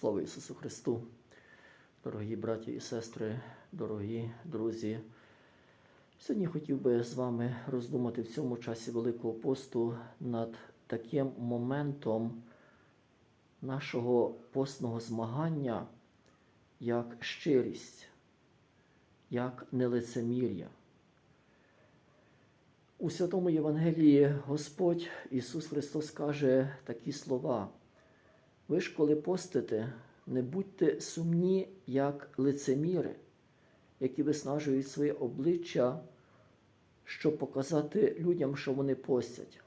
Слава Ісусу Христу! Дорогі браті і сестри, дорогі друзі. Сьогодні хотів би з вами роздумати в цьому часі Великого посту над таким моментом нашого постного змагання, як щирість, як нелицемір'я. У Святому Євангелії Господь Ісус Христос каже такі слова. Ви ж, коли постите, не будьте сумні, як лицеміри, які виснажують своє обличчя, щоб показати людям, що вони постять.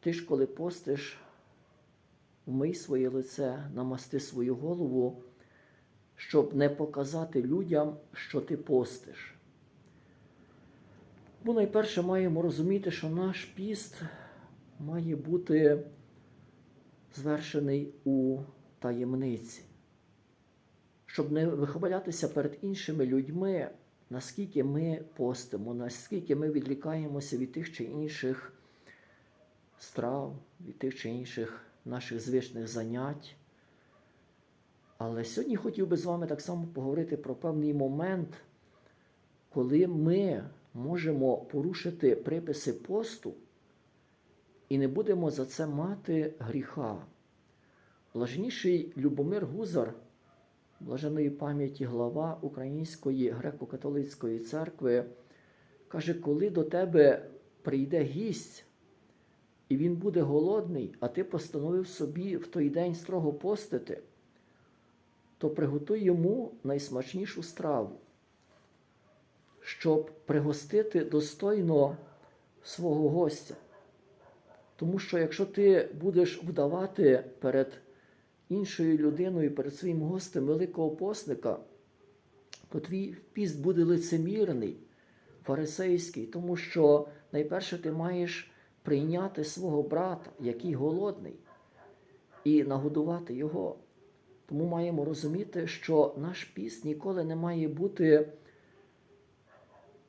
Ти ж, коли постиш, вмий своє лице, намасти свою голову, щоб не показати людям, що ти постиш. Бо найперше маємо розуміти, що наш піст має бути звершений у таємниці, щоб не вихвалятися перед іншими людьми, наскільки ми постимо, наскільки ми відлікаємося від тих чи інших страв, від тих чи інших наших звичних занять. Але сьогодні хотів би з вами так само поговорити про певний момент, коли ми можемо порушити приписи посту і не будемо за це мати гріха. Блаженніший Любомир Гузар, блаженої пам'яті глава Української греко-католицької церкви, каже, коли до тебе прийде гість, і він буде голодний, а ти постановив собі в той день строго постити, то приготуй йому найсмачнішу страву, щоб пригостити достойно свого гостя. Тому що якщо ти будеш вдавати перед іншою людиною, перед своїм гостем Великого постника, то твій піст буде лицемірний, фарисейський, тому що найперше ти маєш прийняти свого брата, який голодний, і нагодувати його. Тому маємо розуміти, що наш піст ніколи не має бути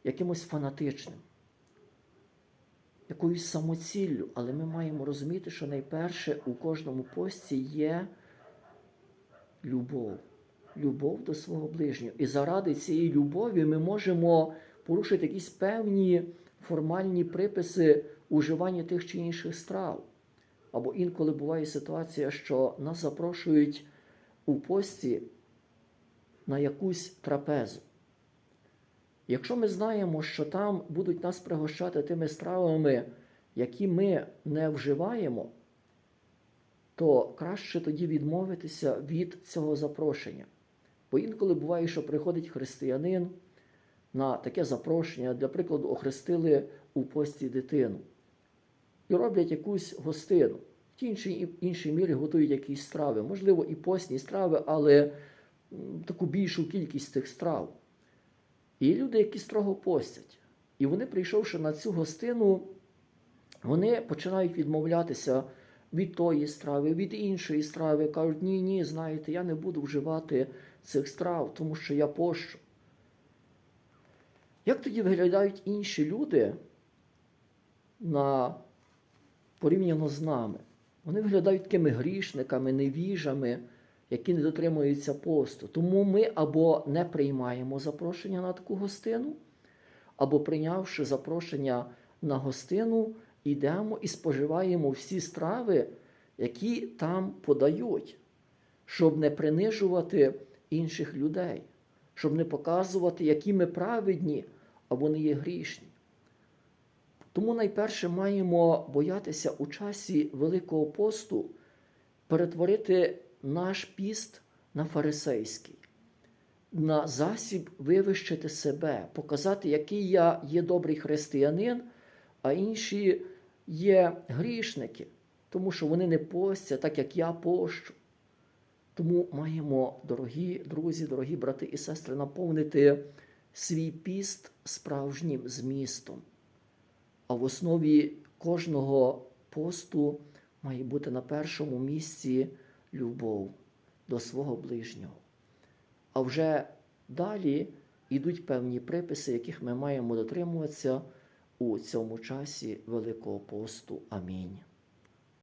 якимось фанатичним якоюсь самоціллю, але ми маємо розуміти, що найперше у кожному пості є любов, любов до свого ближнього. І заради цієї любові ми можемо порушити якісь певні формальні приписи уживання тих чи інших страв. Або інколи буває ситуація, що нас запрошують у пості на якусь трапезу. Якщо ми знаємо, що там будуть нас пригощати тими стравами, які ми не вживаємо, то краще тоді відмовитися від цього запрошення. Бо інколи буває, що приходить християнин на таке запрошення, для прикладу, охрестили у пості дитину і роблять якусь гостину. В іншій, іншій мірі готують якісь страви, можливо, і постні страви, але таку більшу кількість цих страв. І люди, які строго постять. І вони, прийшовши на цю гостину, вони починають відмовлятися від тої страви, від іншої страви. Кажуть, ні, ні, знаєте, я не буду вживати цих страв, тому що я пощу. Як тоді виглядають інші люди на порівняно з нами? Вони виглядають такими грішниками, невіжами які не дотримуються посту. Тому ми або не приймаємо запрошення на таку гостину, або прийнявши запрошення на гостину, йдемо і споживаємо всі страви, які там подають, щоб не принижувати інших людей, щоб не показувати, які ми праведні, а вони є грішні. Тому найперше маємо боятися у часі Великого посту перетворити наш піст на фарисейський, на засіб вивищити себе, показати, який я є добрий християнин, а інші є грішники, тому що вони не постять, так як я пощу. Тому маємо, дорогі друзі, дорогі брати і сестри, наповнити свій піст справжнім змістом. А в основі кожного посту має бути на першому місці любов до свого ближнього. А вже далі йдуть певні приписи, яких ми маємо дотримуватися у цьому часі Великого посту. Амінь.